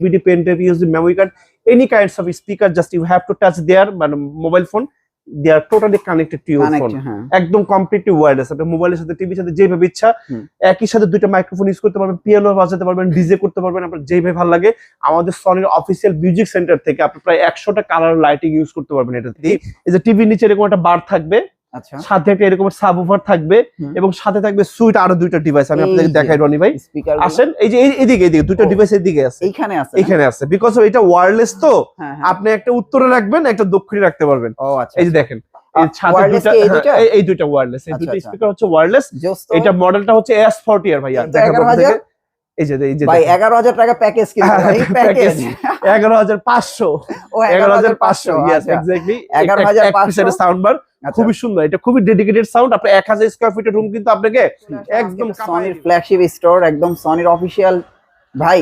DVD pen drive, USB memory card, any kinds of speaker. Just you have to touch their mobile phone. They are totally connected to your phone. হ্যাঁ একদম completely wireless আপনি মোবাইলের সাথে টিভির সাথে যেভাবে ইচ্ছা। একই সাথে দুইটা মাইক্রোফোন ইউজ করতে পারবেন পিয়ানো বাজাতে পারবেন ডিজে করতে পারবেন আপনার যেভাবে ভালো লাগে আমাদের সনির অফিসিয়াল মিউজিক সেন্টার থেকে আপনি প্রায় একশোটা কালার লাইটিং ইউজ করতে পারবেন এটা এই যে টিভির নিচে এরকম একটা বার থাকবে সাথে একটা এরকম সাব থাকবে এবং সাথে থাকবে সুইট আরও দুইটা ডিভাইস আমি আপনাদের দেখাই রনি ভাই। আসেন এই যে এইদিকে এইদিকে দুইটা ডিভাইস এদিকে আছে। এইখানে আছে এখানে আছে। বিকজ এটা ওয়্যারলেস তো হ্যাঁ হ্যাঁ। আপনি একটা উত্তরে রাখবেন একটা দক্ষিণে রাখতে পারবেন। ও আচ্ছা এই যে দেখেন এই দুইটা কি এই দুইটা? ওয়্যারলেস এই আচ্ছা, দুইটা আচ্ছা। স্পিকার হচ্ছে ওয়্যারলেস Just এটা মডেলটা হচ্ছে এস ফোরটি আর ভাইয়া এই তো দেখেন এই যে এই যে ভাই দেখেন। এগারো হাজার টাকা প্যাকেজ কিন্তু এই প্যাকেজ এগারো হাজার পাঁচশো। ও এগারো হাজার পাঁচশো ইয়েস আচ্ছা। এক্স্যাক্টলি 11,500 সাউন্ড বার আচ্ছা। খুবই সুন্দর এটা খুবই ডেডিকেটেড সাউন্ড আপনার এক হাজার স্কোয়ার ফিটের রুম কিন্তু আপনাকে একদম সনির ফ্ল্যাগশিপ স্টোর একদম সনির অফিসিয়াল ভাই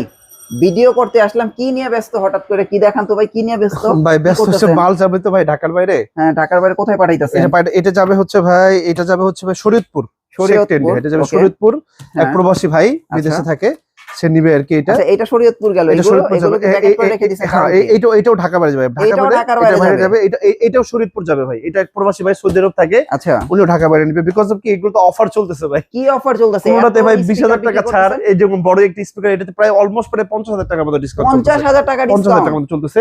ভিডিও করতে আসলাম কি নিয়ে ব্যস্ত? হঠাৎ করে কি দেখান তো ভাই কি নিয়ে ব্যস্ত? ভাই ব্যস্ত হচ্ছে মাল যাবে তো ভাই ঢাকার বাইরে। হ্যাঁ ঢাকার বাইরে কোথায় পাঠাইতেছেন? এটা যাবে হচ্ছে ভাই এটা যাবে হচ্ছে ভাই শরীয়তপুর। শরীয়তপুর, শরীয়তপুর এটা যাবে. শরীয়তপুর। এক হ্যাঁ। প্রবাসী ভাই বিদেশে আচ্ছা। থাকে। সে নিবে আর কি এটা। আচ্ছা এটা শরীয়তপুর গেল হ্যাঁ, এটাও এটাও ঢাকা বাইরে যাবে। ঢাকা বাইরে যাবে। যাবে। এটা এটাও শরীয়তপুর যাবে ভাই। এটা প্রবাসী ভাই সৌদি আরব থাকে। আচ্ছা। উনিও ঢাকা বাইরে নিবে। বিকজ অফ কি? এগুলো তো অফার চলতেছে ভাই। কি অফার চলতেছে? কোনোটাতে ভাই speaker বিশ হাজার বিক্রি টাকা ছাড়? এই যেমন বড় একটি স্পিকার এটাতে প্রায় অলমোস্ট প্রায় পঞ্চাশ হাজার টাকার মতো ডিসকাউন্ট পঞ্চাশ হাজার টাকা পঞ্চাশ হাজার ডিসকাউন্ট টাকার মতো চলতেছে।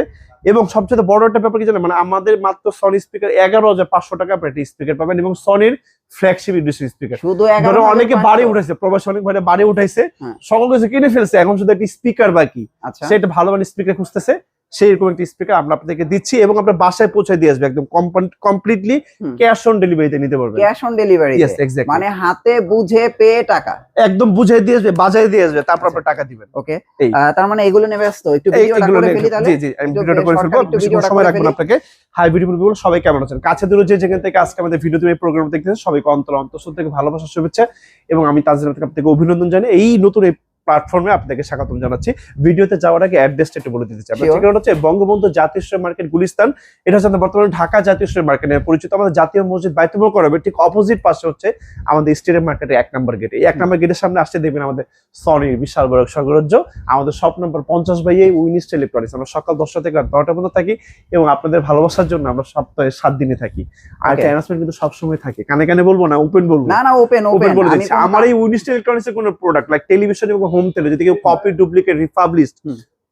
এবং সবচেয়ে বড় একটা ব্যাপার কি জানেন? মানে আমাদের মাত্র সনি স্পিকার এগারো হাজার পাঁচশো টাকা আপনার স্পিকার পাবেন। এবং সনির ফ্ল্যাগশিপ ইন্ডাস্ট্রি স্পিকার শুধু ধরো অনেকে বাড়ি উঠাইছে প্রবাসী অনেক ভাই বাড়ি উঠাইছে হ্যাঁ। সকল কিছু কিনে ফেলছে এখন শুধু একটা স্পিকার বাকি। আচ্ছা। সেটা ভালো মানে স্পিকার খুঁজতেছে সেই রকম একটি স্পিকার আমরা আপনাদেরকে দিচ্ছি এবং আপনার বাসায় পৌঁছে দিয়ে আসবে একদম কমপ্লিটলি ক্যাশ অন ডেলিভারিতে নিতে পারবেন। ক্যাশ অন ডেলিভারি মানে হাতে বুঝে পেয়ে টাকা। একদম বুঝাই দিয়ে আসবে বাজায় দিয়ে আসবে তারপর আপনার টাকা দিবেন। ওকে। তার মানে এগুলো নিয়ে ব্যস্ত। একটু এই ভিডিওটা করে ফেলি তাহলে। জি জি আমি ভিডিওটা করে ফেলব। সময় করে রাখব না আপনাকে। হাই ভিডিও বলব সবাই কেমন আছেন? কাছে দূরে যে যেখান থেকে আজকে আমাদের ভিডিও তুমি প্রোগ্রাম দেখতেছেন সবাইকে অন্তর অন্তর থেকে ভালোবাসা শুভেচ্ছা এবং আমি তাজের থেকে আপনাকে অভিনন্দন জানাই এই নতুন প্ল্যাটফর্মে আপনাকে স্বাগতম জানাচ্ছি। ভিডিওতে যাওয়ার আগে অ্যাড্রেসটা একটু বলে দিতে চাই। ঠিকানা হচ্ছে বঙ্গবন্ধু জাতীয় মার্কেট গুলিস্তান। এটা হচ্ছে আমাদের বর্তমানে ঢাকা জাতীয় মার্কেট নামে পরিচিত। আমাদের জাতীয় মসজিদ বাইতুল করবে ঠিক অপোজিট পাশে হচ্ছে আমাদের স্টেডিয়াম মার্কেটের এক নম্বর গেটে এই এক নম্বর গেটের সামনে আসতে দেখবেন আমাদের সনির বিশাল বড় সগরজ্য আমাদের শপ নম্বর পঞ্চাশ বাই এই উইনিস্ট ইলেকট্রনিক্স আমরা সকাল দশটা থেকে রাত বারোটা পর্যন্ত থাকি এবং আপনাদের ভালোবাসার জন্য আমরা সপ্তাহে সাত দিনে থাকি। আর একটা অ্যানাউন্সমেন্ট কিন্তু সবসময় থাকে। কানে কানে বলব না ওপেন বলব? না না ওপেন ওপেন বলে দিচ্ছি। আমার এই উইনিস্ট ইলেকট্রনিক্স এর কোনো প্রোডাক্ট লাইক টেলিভিশন এবং হোম তেলে যদি কেউ কপি ডুপ্লিকেট রিপাবলিশ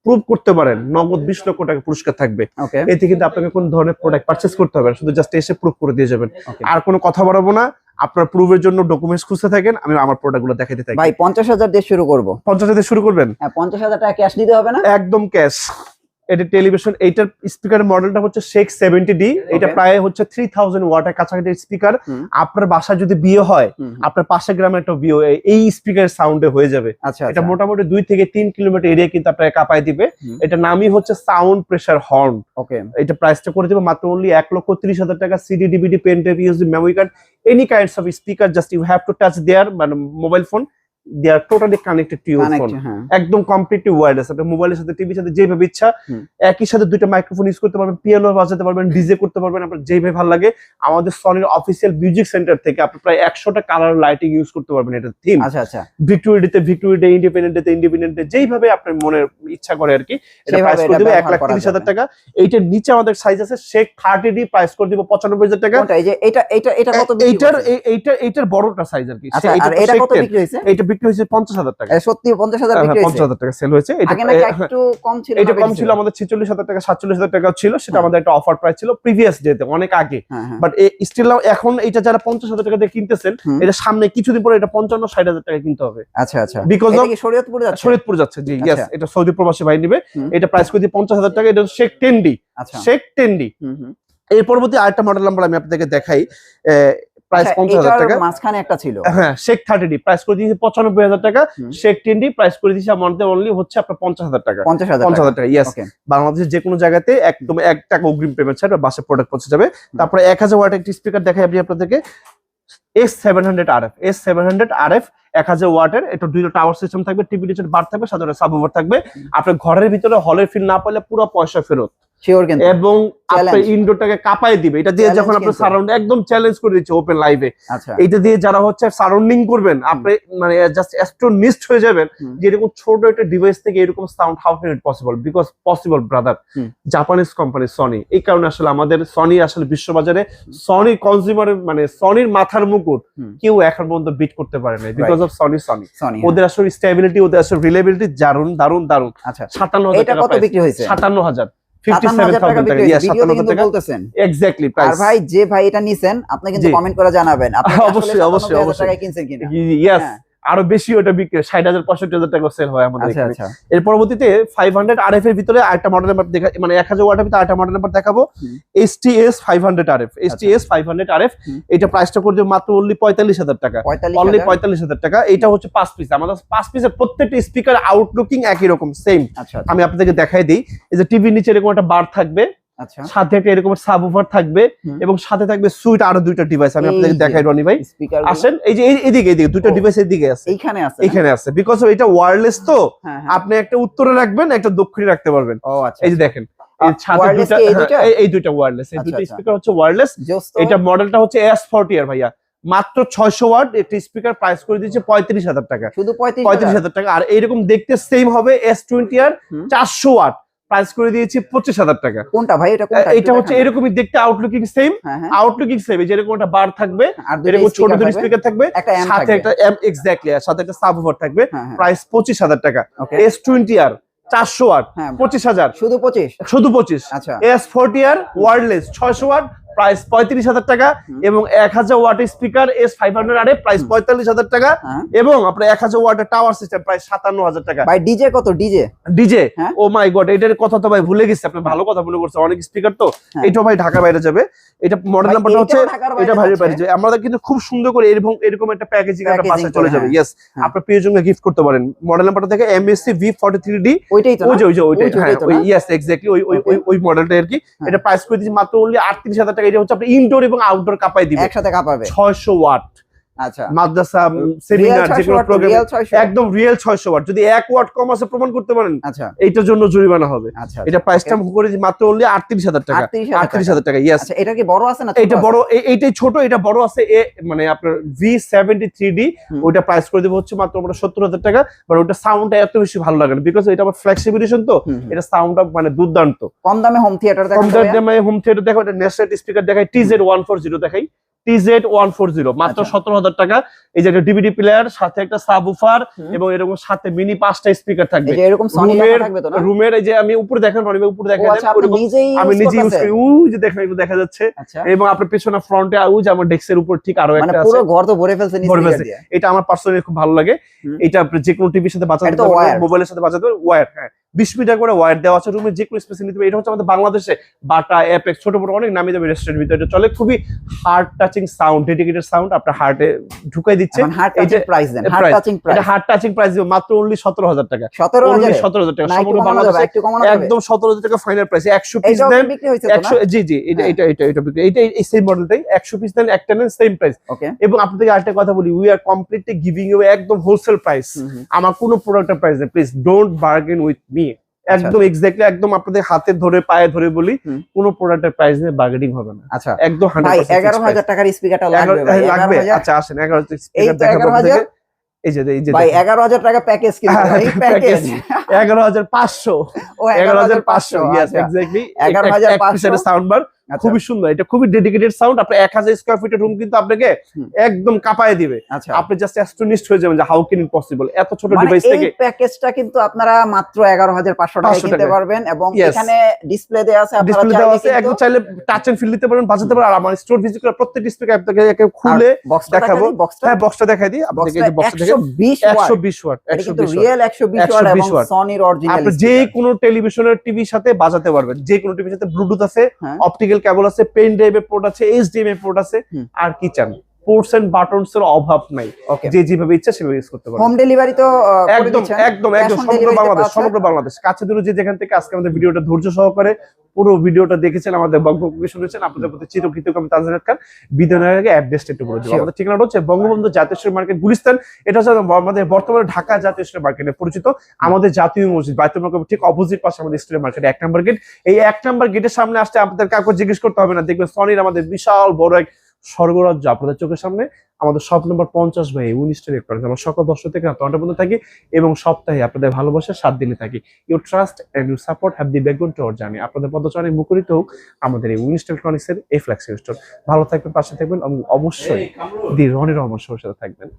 প্রুভ করতে পারেন নগদ বিশ লক্ষ টাকা পুরস্কার থাকবে। এতে কিন্তু আপনাকে কোন ধরনের প্রোডাক্ট পারচেস করতে হবে না, শুধু জাস্ট এসে প্রুভ করে দিয়ে যাবেন। আর কোনো কথা বাড়াবো না আপনার প্রুফের জন্য ডকুমেন্টস খুঁজতে থাকেন আমি আমার প্রোডাক্টগুলো দেখাতে থাকি। ভাই পঞ্চাশ হাজার দিয়ে শুরু করব। পঞ্চাশ হাজার শুরু করবেন? হ্যাঁ পঞ্চাশ হাজার টাকা ক্যাশ দিতে হবে না? একদম ক্যাশ এটা টেলিভিশন এইটার স্পিকারের মডেলটা হচ্ছে শেখ সেভেন্টি ডি এটা প্রায় হচ্ছে থ্রি থাউজেন্ড ওয়াটের কাছাকাছি স্পিকার আপনার বাসায় যদি বিয়ে হয় আপনার পাশে গ্রামে একটা বিয়ে এই স্পিকার সাউন্ডে হয়ে যাবে। আচ্ছা এটা আচ্ছা মোটামুটি দুই থেকে তিন কিলোমিটার এরিয়া কিন্তু আপনাকে কাঁপায় দিবে। এটা নামই হচ্ছে সাউন্ড প্রেসার হর্ন ওকে এটা প্রাইসটা করে দেবে মাত্র অনলি এক লক্ষ ত্রিশ হাজার টাকা। CD DVD pen drive USB memory card any kinds of speaker just you have to touch there মানে mobile phone they are totally connected to your phone connect হ্যাঁ। একদম কমপ্লিটলি ওয়্যারলেস আপনি মোবাইলের সাথে টিভির সাথে যেভাবে ইচ্ছা একই সাথে দুইটা মাইক্রোফোন ইউজ করতে পারবেন পিয়ানো বাজাতে পারবেন ডিজে করতে পারবেন আপনার যেভাবে ভালো লাগে। আমাদের সনির অফিসিয়াল মিউজিক সেন্টার থেকে আপনি প্রায় একশোটা কালার লাইটিং ইউজ করতে পারবেন এটা থিম আচ্ছা আচ্ছা। ভিক্টোরিয়াতে Victoria independent day independent day যেইভাবে আপনার মনের ইচ্ছা করে আর কি এটা প্রাইস করে এটা দেবে এক লাখ তিরিশ হাজার টাকা। এইটার নিচে আমাদের সাইজ আছে শেখ থার্টি ডি প্রাইস করে দিব পঁচানব্বই হাজার টাকা। এটা এটা এটা কত এইটার? এইটার এইটার বড়টা সাইজ আর কি। আচ্ছা এটা Sheikh কত 10 বিক্রি হয়েছে পঞ্চাশ হাজার টাকা। সত্যি পঞ্চাশ হাজার হ্যাঁ, পঞ্চাশ হাজার টাকা সেল হয়েছে। এটা কম ছিল আমাদের ছেচল্লিশ হাজার টাকা সাতচল্লিশ হাজার টাকা ছিল সেটা হ্যাঁ। আমাদের একটা অফার প্রাইস ছিল প্রিভিয়াস ডেতে অনেক আগে। হ্যাঁ হ্যাঁ। বাট স্টিল এখন এটা যারা পঞ্চাশ হাজার টাকা দিয়ে কিনতেছেন এটা সামনে কিছুদিন পরে এটা পঞ্চান্ন ষাট হাজার টাকা কিনতে হবে। আচ্ছা আচ্ছা। বিকজ শরীয়তপুর যাচ্ছে? শরীদপুর যাচ্ছে জি ইয়েস আচ্ছা। এটা সৌদি প্রবাসী ভাই নিবে। এটা প্রাইস করে দিয়ে পঞ্চাশ হাজার টাকা এটা শেখ টেন ডি আচ্ছা। শেখ টেন ডি হুম হুম। এর পরবর্তী আরেকটা মডেল নাম্বার আমি আপনাদেরকে দেখাই। প্রাইস আচ্ছা, হাজার এটার টাকা। মাঝখানে একটা ছিল। হ্যাঁ ডি প্রাইস করে দিয়েছে পঁচানব্বই হাজার টাকা। হুম। শেখ ডি প্রাইস করে দিয়েছে আমাদের অনলি হচ্ছে আপনার টাকা। পঞ্চাশ হাজার পঞ্চাশ হাজার টাকা ইয়েস বাংলাদেশের যে কোনো জায়গাতে একদম এক টাকা অগ্রিম পেমেন্ট ছাড়া বাসে প্রোডাক্ট পৌঁছে যাবে। তারপরে ওয়াট একটি স্পিকার দেখাই আপনি আপনাদেরকে। S seven hundred R F S seven hundred R F এক হাজার ওয়াটের এটা টাওয়ার সিস্টেম থাকবে টিভি বার থাকবে সাধারণ থাকবে। আপনার ঘরের ভিতরে হলের ফিল না পেলে পুরো পয়সা ফেরত। শিওর কিন্তু। এবং আপনার ইনডোরটাকে কাঁপায় দিবে। এটা দিয়ে যখন আপনি। সারাউন্ড একদম চ্যালেঞ্জ করে দিচ্ছে ওপেন লাইভে এইটা দিয়ে যারা হচ্ছে সারাউন্ডিং করবেন আপনি মানে জাস্ট অ্যাস্ট্রোনিস্ট হয়ে যাবেন যে এরকম ছোট একটা ডিভাইস থেকে এরকম sound how can it possible because possible brother. Japanese company Sony এই কারণে আসলে আমাদের সনি আসলে বিশ্ববাজারে সনি কনজিউমারের মানে সনির মাথার মুকুট কেউ এখন পর্যন্ত বিট করতে পারে না বিকজ অফ সনি সনি ওদের আসলে স্টেবিলিটি ওদের আসলে রিলেবিলিটি দারুণ দারুণ দারুণ আচ্ছা। সাতান্ন হাজার টাকা কত বিক্রি হয়েছে? সাতান্ন হাজার। আর ভাই যে ভাই এটা নিছেন আপনি কিন্তু কমেন্ট করে জানাবেন। আপনি অবশ্যই, অবশ্যই, অবশ্যই। কিনছেন কিনা? ইয়েস হ্যাঁ। আরও বেশি ওটা বিক্রি ষাট হাজার পঁয়ষট্টি হাজার টাকা সেল হয় আমাদের আচ্ছা। আচ্ছা। এর পরবর্তীতে ফাইভ হান্ড্রেড আর এফ এর ভিতরে আরেকটা মডেল নাম্বার দেখা মানে এক হাজার ওয়াটের ভিতরে আরেকটা মডেল নাম্বার দেখাবো। S T S five hundred R F S T S five hundred R F. এটা প্রাইসটা করছে মাত্র অনলি পঁয়তাল্লিশ হাজার টাকা। অনলি পঁয়তাল্লিশ হাজার টাকা। এটা হচ্ছে পাঁচ পিস আমাদের পাঁচ পিসের প্রত্যেকটা স্পিকার আউটলুকিং একই রকম সেম আচ্ছা আমি আপনাদেরকে দেখাই দিই। এই যে টিভির নিচে এরকম একটা বার থাকবে। সাথে একটা এরকম সাব থাকবে এবং সাথে থাকবে সুইট আরও দুইটা ডিভাইস আমি যে। দেখাই রনি ভাই। আসেন এই যে এইদিকে এইদিকে দুইটা ডিভাইস এদিকে আছে। এইখানে আছে? এখানে আছে। বিকজ এটা ওয়্যারলেস তো হ্যাঁ হ্যাঁ। আপনি একটা উত্তরে রাখবেন একটা দক্ষিণে রাখতে পারবেন। ও আচ্ছা এই যে দেখেন এই দুইটা ওয়্যারলেস এই আচ্ছা, দুইটা আচ্ছা। স্পিকার হচ্ছে ওয়্যারলেস এটা মডেলটা হচ্ছে এস ফোরটি আর ভাইয়া। মাত্র ছয়শো ওয়াট একটা স্পিকার প্রাইস করে দিচ্ছে পঁয়ত্রিশ হাজার টাকা। শুধু পঁয়ত্রিশ হাজার। টাকা। আর এইরকম দেখতে সেম হবে এস টোয়েন্টি আর চারশো ওয়াট। প্রাইস করে দিয়েছি পঁচিশ হাজার টাকা। কোনটা ভাই? এটা কোনটা? এটা হচ্ছে এরকমই দেখতে আউটলুকিং সেম হ্যাঁ হ্যাঁ। আউটলুকিং সেম যেরকম একটা বার থাকবে আর এরকম ছোট দুটো স্পিকার থাকবে সাথে একটা এম এক্স্যাক্টলি সাথে একটা সাবওয়ার থাকবে হ্যাঁ হ্যাঁ। প্রাইস পঁচিশ হাজার টাকা। এস টোয়েন্টি আর চারশো ওয়াট হ্যাঁ পঁচিশ হাজার। শুধু পঁচিশ? শুধু পঁচিশ। আচ্ছা। এস ফোর্টি আর ওয়ার্ডলেস ছয়শো ওয়াট প্রাইস পঁয়ত্রিশ হাজার টাকা এবং এক হাজার ওয়াটের স্পিকার এস ফাইভ হান্ড্রেড আরে প্রাইস পঁয়তাল্লিশ হাজার টাকা হ্যাঁ। এবং আপনার এক হাজার ওয়াটের টাওয়ার সিস্টেম প্রাইস সাতান্ন হাজার টাকা। ভাই ডিজে কত? DJ DJ. O my god এটার কথা তো ভাই ভুলে গেছি আপনি ভালো কথা মনে করছেন অনেক স্পিকার তো। হ্যাঁ। এটাও ভাই ঢাকা বাইরে যাবে। এটা মডেল নাম্বারটা হচ্ছে এটা ভাই বাইরে যাবে। আমাদের কিন্তু খুব সুন্দর করে এরকম এরকম একটা প্যাকেজিং একটা বাসায় চলে যাবে। ইয়েস হ্যাঁ। আপনার প্রিয়জনকে গিফট করতে পারেন। মডেল নাম্বারটা থেকে MSC V forty three D ওইটাই ওই যে ওই যে ওইটাই। হ্যাঁ? ইয়েস এক্স্যাক্টলি ওই ওই ওই মডেলটা আর কি। এটা প্রাইস করে দিচ্ছি মাত্র অনলি আটত্রিশ হাজার টাকা এটা হচ্ছে আপনি ইনডোর এবং আউটডোর কাপাই দিবে। একসাথে কাঁপাবে। ছয়শো ওয়াট। মাদ্রাসা সেমিনার যে 600 কোনো ওয়াট প্রোগ্রাম একদম রিয়েল ওয়াট। যদি এক ওয়াট কম আছে প্রমাণ করতে পারেন আচ্ছা। এইটার জন্য জরিমানা হবে। আচ্ছা এটা প্রাইসটা করে মাত্র অনলি টাকা। 38,000 টাকা। ইয়েস আচ্ছা এটা কি বড় আছে না এটা বড় এইটাই ছোট এটা বড় আছে মানে আপনার প্রাইস করে দেবো হচ্ছে মাত্র টাকা বাট ওটা সাউন্ডটা এত বেশি ভালো লাগে না বিকজ এটা আমার ফ্লেক্সিবিলিশন তো। এটা সাউন্ডটা মানে দুর্দান্ত। কম দামে হোম থিয়েটার কম দামে হোম থিয়েটার দেখো এটা স্পিকার দেখাই টিজেড ওয়ান ফোর জিরো দেখাই। টিজেড ওয়ান ফোর জিরো মাত্র আচ্ছা। সতেরো হাজার টাকা। এই যে একটা ডিভিডি প্লেয়ার সাথে একটা সাবউফার এবং এরকম সাথে মিনি পাঁচটা স্পিকার থাকবে। এই যে এরকম রুমের এই আমি উপরে দেখেন আচ্ছা আপনি নিজেই আমি নিজে ইউজ করি। ওই যে দেখেন এগুলো দেখা যাচ্ছে। আচ্ছা। এবং আপনার পেছনে ফ্রন্টে ওই যে আমার ডেস্কের উপর ঠিক আরও মানে একটা পুরো ঘর তো ভরে ফেলছে এটা আমার পার্সোনালি খুব ভালো লাগে। এটা আপনি যে কোনো টিভির সাথে পারবেন মোবাইলের সাথে বাজাতে পারবেন। ওয়্যার হ্যাঁ। বিশ মিটার করে ওয়্যার দেওয়া আছে রুমের যে কোনো স্পেস নিতে পারবে এটা হচ্ছে আমাদের বাংলাদেশে বাটা অ্যাপেক্স ছোট বড় অনেক নামি দামি রেস্টুরেন্ট ভিতরে। এটা চলে খুবই heart touching sound dedicated sound আপনার হার্টে ঢুকাই দিচ্ছে। Heart touching price then heart touching price এটা হার্ট টাচিং প্রাইস দিব মাত্র অনলি সতেরো হাজার টাকা। 17000 অনলি সতেরো হাজার টাকা। যাবে বাংলাদেশে একদম সতেরো হাজার টাকা ফাইনাল প্রাইস একশো পিস দেন কি বিক্রি হয়েছে তো না? একশো জি জি এটা হ্যাঁ। এটা এটা এটা বিক্রি- এইটা এই সেম মডেলটাই একশো পিস দেন একটা নেন সেম প্রাইস ওকে এবং আপনাদেরকে আরেকটা কথা বলি we are completely giving you একদম হোলসেল প্রাইস আমার কোনো প্রোডাক্টের প্রাইস নেই। Please don't bargain with me একদম এক্স্যাক্টলি একদম আপনাদের হাতে ধরে পায়ে ধরে বলি কোন প্রোডাক্টের প্রাইস নিয়ে বার্গেনিং হবে না। আচ্ছা। একদম ভাই হান্ড্রেড এগারো হাজার টাকার স্পিকারটা লাগবে ভাই লাগবে। আচ্ছা আসেন এগারো এই স্পিকার তো দেখাবো এই যে এই যে ভাই দেখেন। এগারো হাজার টাকা প্যাকেজ কি হ্যাঁ, এই প্যাকেজ এগারো হাজার পাঁচশো। ও এগারো হাজার পাঁচশো ইয়েস আচ্ছা। এক্স্যাক্টলি 11,500 সাউন্ড বার আচ্ছা, খুবই সুন্দর এটা খুবই ডেডিকেটেড সাউন্ড আপনার এক হাজার স্কোয়ার ফিটের রুম কিন্তু আপনাকে একদম কাঁপায় দিবে। আচ্ছা। আপনি জাস্ট অ্যাস্ট্রোনিস্ট হয়ে যাবেন যে হাউ ক্যান ইট পসিবল এত ছোট মানে ডিভাইস এই প্যাকেজটা কিন্তু আপনারা মাত্র এগারো হাজার পাঁচশো টাকায় 500 কিনতে পারবেন এবং এখানে ডিসপ্লে দেওয়া আছে আপনারা ডিসপ্লে দেওয়া আছে একদম চাইলে টাচ এন্ড ফিল দিতে পারেন বাজাতে পারেন আর আমার স্টোর ভিজিট করে প্রত্যেকটি স্পিকার আপনাকে একে খুলে দেখাবো। হ্যাঁ বক্সটা দেখাই দিই। আপনাকে এই বক্সটা দেখেন 120 একশো ওয়াট। বিশ ওয়াট এটা একশো কিন্তু রিয়েল 120 ওয়াট 120 এবং সনির অরিজিনাল আপনি যে কোনো টেলিভিশনের টিভির সাথে বাজাতে পারবেন যে কোনো টিভির সাথে ব্লুটুথ আছে। অপটিক্যাল কেবল আছে পেন ড্রাইভের পোর্ট আছে এইচডিএমআই পোর্ট আছে আর কি চান? পোর্টস এন্ড বাটনস এর অভাব নাই। যে যেভাবে ইচ্ছা সেভাবে ইউজ করতে পারবে হোম ডেলিভারি তো একদম একদম একদম সমগ্র বাংলাদেশ সমগ্র বাংলাদেশ। কাছে দূরে যে যেখান থেকে আজকে আমাদের ভিডিওটা ধৈর্য সহকারে পুরো ভিডিওটা দেখেছেন আমাদের শুনেছেন আপনাদের প্রতি আমি খান। বিদায় নেওয়ার আগে অ্যাড্রেসটা একটু বলে দেবো আমাদের ঠিকানাটা হচ্ছে বঙ্গবন্ধু জাতীয় মার্কেট গুলিস্তান। এটা হচ্ছে আমাদের বর্তমানে ঢাকা জাতীয় স্টেট মার্কেটে পরিচিত। আমাদের জাতীয় মসজিদ বাইতুল মার্কেট ঠিক অপোজিট পাশে আমাদের স্টেট মার্কেট এক নম্বর গেট এই এক নাম্বার গেটের সামনে আসতে আপনাদের কাউকে জিজ্ঞেস করতে হবে না। দেখবেন সনির আমাদের বিশাল বড় এক স্বর্গরাজ্য আপনাদের চোখের সামনে। আমাদের সব নম্বর পঞ্চাশ বাই উনিশ রেকর্ড করে আমরা সকাল দশটা থেকে রাত নটা পর্যন্ত থাকি এবং সপ্তাহে আপনাদের ভালোবাসা সাত দিনে থাকি। You trust and you support have the background to journey আপনাদের পদচারণে মুখরিত হোক আমাদের এই উনিশ ইলেকট্রনিক্সের এই ফ্ল্যাক্স স্টোর ভালো থাকবেন পাশে থাকবেন এবং অবশ্যই দি রনির রহমান সাথে থাকবেন।